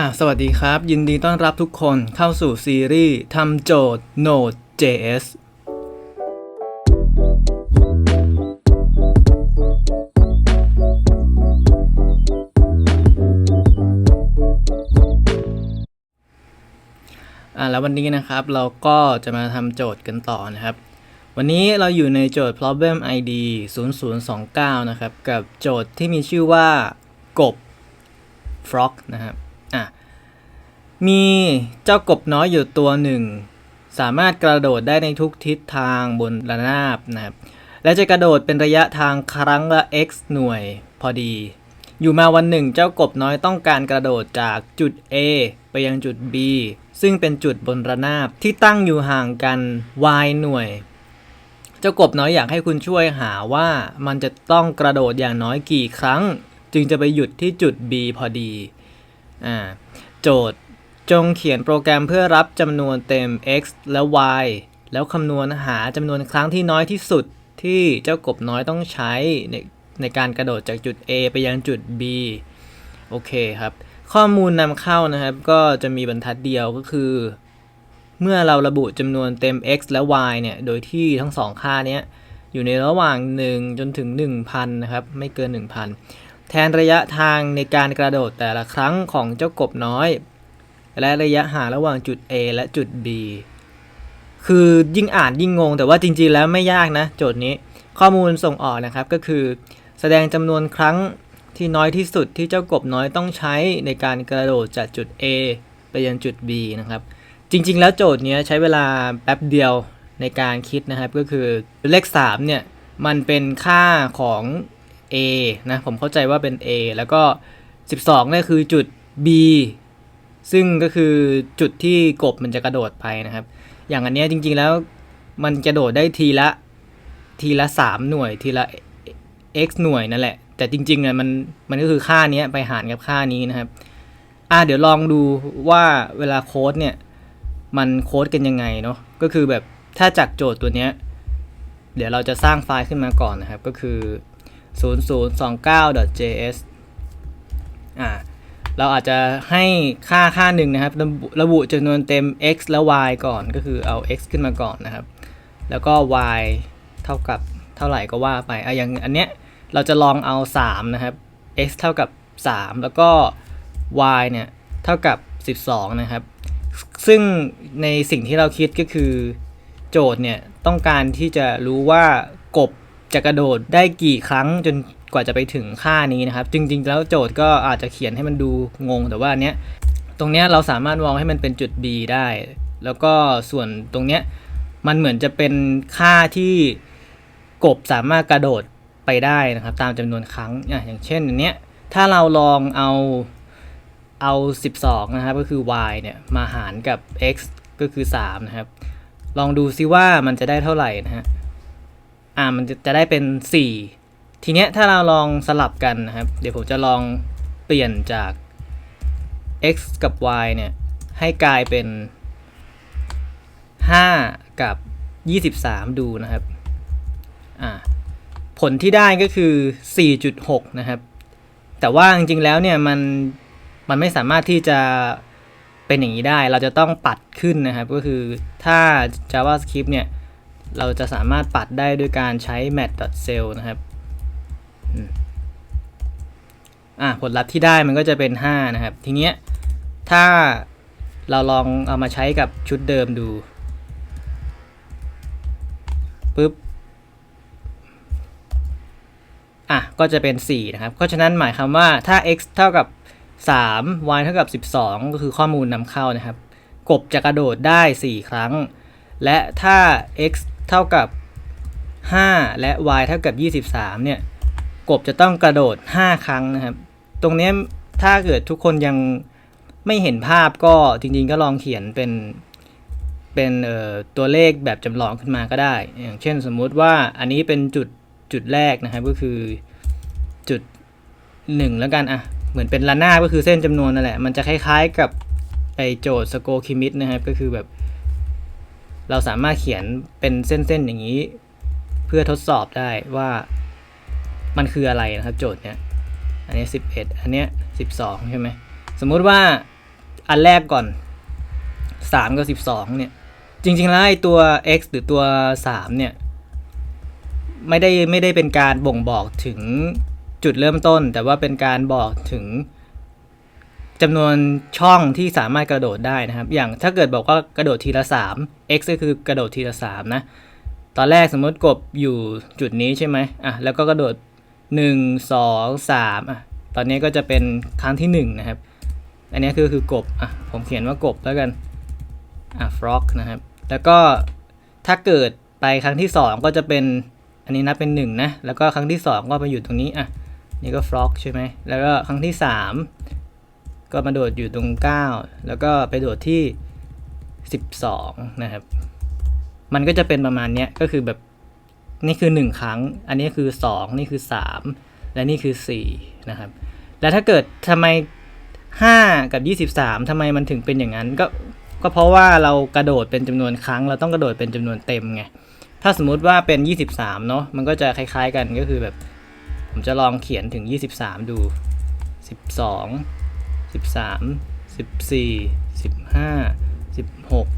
อะสวัสดีครับ ยินดีต้อนรับทุกคนเข้าสู่ซีรีส์ทำโจทย์ Node.js อะแล้ววันนี้นะครับเราก็จะมาทำโจทย์กันต่อนะครับ วันนี้เราอยู่ในโจทย์ problem id 0029 นะครับ กับโจทย์ที่มีชื่อว่ากบ frog นะครับ มีเจ้ากบน้อยอยู่ตัวหนึ่ง สามารถกระโดดได้ในทุกทิศทางบนระนาบนะครับ และจะกระโดดเป็นระยะทางครั้งละ x หน่วยพอดี อยู่มาวันหนึ่งเจ้ากบน้อยต้องการกระโดดจากจุด A ไปยังจุด B ซึ่งเป็นจุดบนระนาบที่ตั้งอยู่ห่างกัน y หน่วย เจ้ากบน้อยอยากให้คุณช่วยหาว่ามันจะต้องกระโดดอย่างน้อยกี่ครั้ง จึงจะไปหยุดที่จุด B พอดีอ่าโจทย์ จงเขียนโปรแกรมเพื่อรับจำนวนเต็ม x และ y แล้วคำนวณหาจำนวนครั้งที่น้อยที่สุดที่เจ้ากบน้อยต้องใช้ในในการกระโดดจากจุด A ไปยังจุด B โอเคครับ ข้อมูลนำเข้านะครับ ก็จะมีบรรทัดเดียวก็คือ เมื่อเราระบุจำนวนเต็ม x และ y เนี่ย โดยที่ทั้งสองค่านี้อยู่ในระหว่าง 1 จนถึง 1,000 นะครับ ไม่เกิน 1,000 แทนระยะทางในการกระโดดแต่ละครั้งของเจ้ากบน้อย และระยะห่างระหว่างจุด A และจุด B คือยิ่งอ่านยิ่งงง แต่ว่าจริงๆแล้วไม่ยากนะ โจทย์นี้ข้อมูลส่งออกนะครับก็คือ แสดงจำนวนครั้งที่น้อยที่สุดที่เจ้ากบน้อยต้องใช้ในการกระโดดจากจุด A ไปยังจุด B นะครับ จริง ๆ แล้วโจทย์นี้ใช้เวลาแป๊บเดียวในการคิดนะครับ ก็คือเลข3เนี่ยมันเป็นค่าของ A นะผมเข้าใจว่าเป็น A แล้วก็ 12เนี่ยคือจุด B ซึ่งก็คือจุดที่กบมันจะกระโดดไปนะครับ อย่างอันเนี้ยจริงๆแล้วมันกระโดดได้ทีละทีละ3หน่วยทีละ x หน่วยนั่นแหละ แต่จริงๆเนี่ยมันมันก็คือค่านี้ไปหารกับค่านี้นะครับอ่าเดี๋ยวลองดูว่าเวลาโค้ดเนี่ย มันโค้ดกันยังไงเนาะก็คือแบบถ้าจากโจทย์ตัวเนี้ยเดี๋ยวเราจะสร้างไฟล์ขึ้นมาก่อนนะครับ ก็คือ 0029.js อ่า เราอาจจะให้ค่าค่าหนึ่งนะครับ ระบุจำนวนเต็ม x และ y ก่อนก็คือเอา x ขึ้นมาก่อนนะครับ แล้วก็ y เท่ากับเท่าไหร่ก็ว่าไปอะอย่างอันเนี้ยเราจะลองเอา 3 นะครับ x เท่ากับ 3 แล้วก็ y เนี่ยเท่ากับ 12 นะครับ ซึ่งในสิ่งที่เราคิดก็คือโจทย์เนี่ยต้องการที่จะรู้ว่ากบจะกระโดดได้กี่ครั้งจน กว่าจะไปถึงค่านี้นะครับ จริง ๆ แล้วโจทย์ก็อาจจะเขียนให้มันดูงง แต่ว่าเนี้ยตรงเนี้ยเราสามารถมองให้มันเป็นจุด B ได้ แล้วก็ส่วนตรงเนี้ยมันเหมือนจะเป็นค่าที่กบสามารถกระโดดไปได้นะครับ ตามจำนวนครั้งอะอย่างเช่นอันเนี้ยถ้าเราลองเอาเอา 12 นะครับ ก็คือ y เนี่ยมาหารกับ x ก็คือ 3 นะครับ ลองดูซิว่ามันจะได้เท่าไหร่นะฮะ อ่า มันจะจะได้เป็น 4 ทีเนี้ยถ้าเราลองสลับกันนะครับ เดี๋ยวผมจะลองเปลี่ยนจาก x กับ y เนี่ยให้กลายเป็น 5 กับ 23 ดูนะครับ อ่า ผลที่ได้ก็คือ 4.6 นะครับ แต่ว่าจริงๆแล้วเนี่ยมันมันไม่สามารถที่จะเป็นอย่างนี้ได้ เราจะต้องปัดขึ้นนะครับ ก็คือถ้า JavaScript เนี่ย เราจะสามารถปัดได้ด้วยการใช้ mat.cell นะครับ อะผลลัพธ์ที่ได้มันก็จะเป็น 5 นะครับ ทีเนี้ยถ้าเราลองเอามาใช้กับชุดเดิมดูปุ๊บอะก็จะเป็น 4 นะครับ เพราะฉะนั้นหมายความว่าถ้า x เท่ากับ 3 y เท่ากับ 12 ก็คือข้อมูลนำเข้านะครับ กบจะกระโดดได้ 4 ครั้ง และถ้า x เท่ากับ 5 และ y เท่ากับ 23 เนี่ย กบจะต้องกระโดด 5 ครั้งนะครับ ตรงนี้ถ้าเกิดทุกคนยังไม่เห็นภาพก็จริงๆก็ลองเขียนเป็นเป็นตัวเลขแบบจำลองขึ้นมาก็ได้ อย่างเช่นสมมุติว่าอันนี้เป็นจุดจุดแรกนะครับก็คือจุด 1 แล้วกันอะเหมือนเป็นระนาบก็คือเส้นจำนวนนั่นแหละ มันจะคล้ายๆกับไอโจทย์สโกคิมิตนะครับ ก็คือแบบ เราสามารถเขียนเป็นเส้นๆอย่างนี้ เพื่อทดสอบได้ว่า มันคืออะไรนะครับโจทย์เนี้ย อันนี้ 11 อันเนี้ย 12 ใช่ไหม สมมุติว่าอันแรกก่อน 3 กับ 12 เนี่ย จริงๆแล้วไอ้ตัว x หรือตัว 3 เนี่ย ไม่ได้ไม่ได้เป็นการบ่งบอกถึงจุดเริ่มต้น แต่ว่าเป็นการบอกถึงจำนวนช่องที่สามารถกระโดดได้นะครับ อย่างถ้าเกิดบอกว่ากระโดดทีละ 3 x ก็คือกระโดดทีละ 3 นะ ตอนแรกสมมติกบอยู่จุดนี้ใช่ไหมอะแล้วก็กระโดด 1 2 3อะตอนนี้ก็จะเป็นครั้งที่1นะครับ อันนี้คือคือกบอะผมเขียนว่ากบแล้วกันอะ frog นะครับ แล้วก็ถ้าเกิดไปครั้งที่2ก็จะเป็นอันนี้นับเป็น1นะ แล้วก็ครั้งที่2ก็มาอยู่ตรงนี้อะนี่ก็ frog ใช่ไหมแล้วก็ครั้งที่3ก็มาโดดอยู่ตรง9แล้วก็ไปโดดที่12นะครับ มันก็จะเป็นประมาณนี้ก็คือแบบ นี่คือ 1 ครั้ง อันนี้คือ 2 นี่คือ 3 และนี่คือ4นะครับ แล้วถ้าเกิดทำไม 5 กับ 23ทำไมมันถึงเป็นอย่างนั้น ก็ก็เพราะว่าเรากระโดดเป็นจำนวนครั้ง เราต้องกระโดดเป็นจำนวนเต็มไง ถ้าสมมุติว่าเป็น 23 เนาะมันก็จะคล้าย ๆกันก็คือแบบ ผมจะลองเขียนถึง 23 ดู 12 13 14 15 16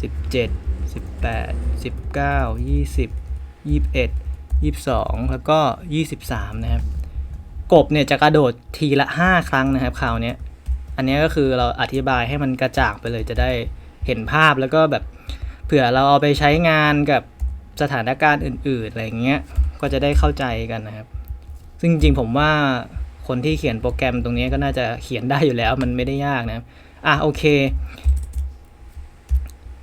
17 18 19 20 21 22 แล้วก็ 23 นะครับ กบเนี่ยจะกระโดดทีละ 5 ครั้งนะครับคราวนี้อันนี้ก็คือเราอธิบายให้มันกระจ่างไปเลยจะได้เห็นภาพแล้วก็แบบเผื่อเราเอาไปใช้งานกับสถานการณ์อื่น ๆ อะไรเงี้ย ก็จะได้เข้าใจกันนะครับ ซึ่งจริงๆผมว่าคนที่เขียนโปรแกรมตรงนี้ก็น่าจะเขียนได้อยู่แล้วมันไม่ได้ยากนะครับ อะโอเค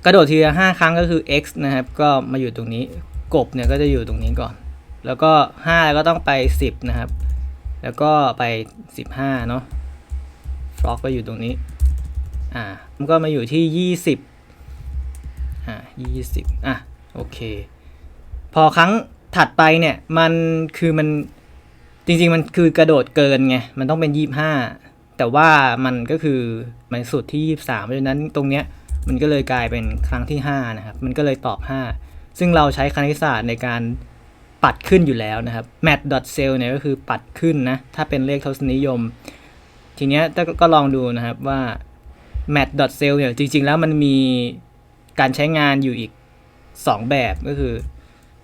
กระโดดทีละห้าครั้งก็คือ x นะครับ ก็มาอยู่ตรงนี้ กบเนี่ยก็จะอยู่ตรงนี้ก่อน แล้วก็5แล้วก็ต้องไป 10 นะครับ แล้วก็ไป 15 เนาะฟล็อกก็อยู่ตรงนี้ อ่า มันก็มาอยู่ที่ 20 อ่า 20 อะ โอเค พอครั้งถัดไปเนี่ย มันคือมันจริงๆ มันคือกระโดดเกินไง มันต้องเป็น 25 แต่ว่ามันก็คือมันสุดที่ 23เพราะฉะนั้นตรงเนี้ยมันก็เลยกลายเป็นครั้งที่ 5 นะครับ มันก็เลยตอบ 5 ซึ่งเราใช้คณิตศาสตร์ในการปัดขึ้นอยู่แล้วนะครับ mat.cell เนี่ยก็คือปัดขึ้นนะ ถ้าเป็นเลขทศนิยม ทีเนี้ยก็ลองดูนะครับว่า mat.cell เนี่ยจริง ๆ แล้วมันมีการใช้งานอยู่อีก 2 แบบก็คือ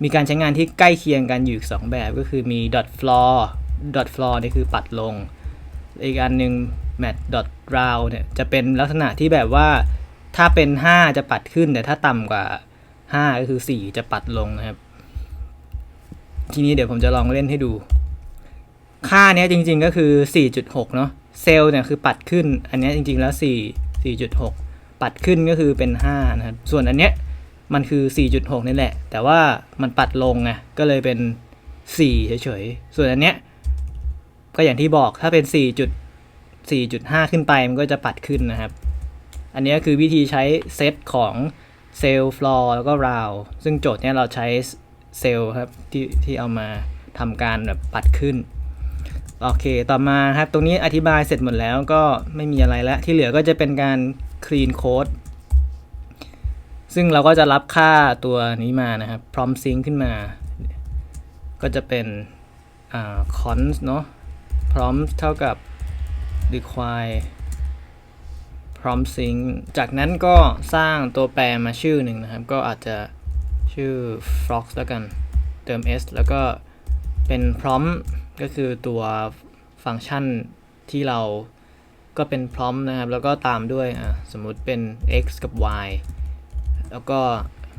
มีการใช้งานที่ใกล้เคียงกันอยู่อีก 2 แบบก็คือมี dot floor dot floor นี่คือปัดลง อีกอันหนึ่ง mat dot round เนี่ยจะเป็นลักษณะที่แบบว่าถ้าเป็น 5 จะปัดขึ้นแต่ถ้าต่ำกว่า 5 ก็คือ 4 จะปัดลงนะครับ ทีนี้เดี๋ยวผมจะลองเล่นให้ดู ค่าเนี้ยจริงๆก็คือ 4.6 เนาะเซลล์เนี่ยคือปัดขึ้น อันเนี้ยจริงๆแล้ว 4 4.6 ปัดขึ้นก็คือเป็น 5 นะครับ ส่วนอันเนี้ยมันคือ 4.6 นี่แหละ แต่ว่ามันปัดลงไงก็เลยเป็น 4 เฉยๆ ส่วนอันเนี้ยก็อย่างที่บอกถ้าเป็น 4.4.5 ขึ้นไปมันก็จะปัดขึ้นนะครับ อันนี้คือวิธีใช้เซตของ เซลฟลอร์แล้วก็ราวซึ่งโจทย์เนี้ยเราใช้เซลครับที่ที่เอามาทำการแบบปัดขึ้น โอเค ต่อมาครับ ตรงนี้อธิบายเสร็จหมดแล้วก็ไม่มีอะไรแล้ว ที่เหลือก็จะเป็นการ clean code ซึ่งเราก็จะรับค่าตัวนี้มานะครับ prompt sync ขึ้นมา ก็จะเป็นคอ่า const เนาะ prompt เท่ากับ require prompt sync จากนั้นก็สร้างตัวแปรมาชื่อหนึ่งนะครับ ก็อาจจะชื่อ frog แล้วกัน เติม s แล้วก็เป็น prompt ก็คือตัวฟังก์ชันที่เราก็เป็น prompt นะครับ แล้วก็ตามด้วยอะสมมุติเป็น x กับ y แล้วก็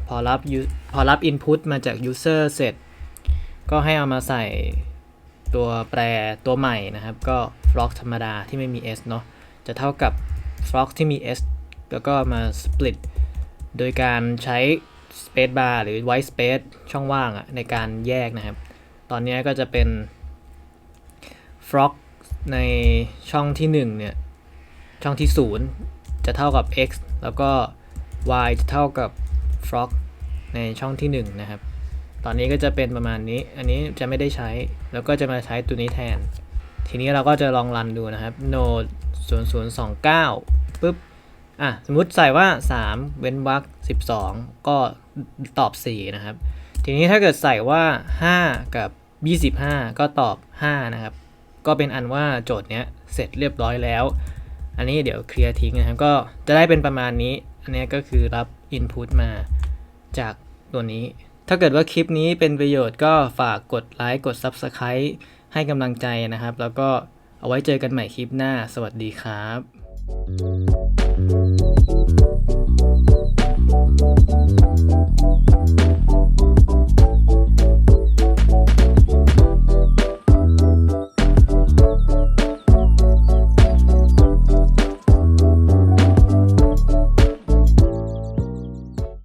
พอรับพอรับ input มาจาก user เสร็จ ก็ให้เอามาใส่ตัวแปรตัวใหม่นะครับ ก็ frog ธรรมดาที่ไม่มี s เนาะจะเท่ากับ frog ที่มี s แล้วก็มา split โดยการใช้ space bar หรือ white space ช่องว่างอะในการแยกนะครับ ตอนนี้ก็จะเป็น frog ในช่องที่ 1 เนี่ย ช่องที่ 0 จะเท่ากับ x แล้วก็ y จะเท่ากับ frog ในช่องที่ 1 นะครับ ตอนนี้ก็จะเป็นประมาณนี้ อันนี้จะไม่ได้ใช้ แล้วก็จะมาใช้ตัวนี้แทน ทีนี้เราก็จะลองรันดูนะครับ node 0 0 2 9ปุ๊บอะสมมุติใส่ว่า 3 เว้นวรรค12 ก็ตอบ 4 นะครับ ทีนี้ถ้าเกิดใส่ว่า 5 กับ 25 ก็ตอบ 5 นะครับ ก็เป็นอันว่าโจทย์เนี้ยเสร็จเรียบร้อยแล้ว อันนี้เดี๋ยวเคลียร์ทิ้งนะครับ ก็จะได้เป็นประมาณนี้ อันนี้ก็คือรับ Input มาจากตัวนี้ ถ้าเกิดว่าคลิปนี้เป็นประโยชน์ก็ฝากกดไลค์กด Subscribe ให้กำลังใจนะครับ แล้วก็ เอาไว้เจอกันใหม่คลิปหน้า สวัสดีครับ Thank you.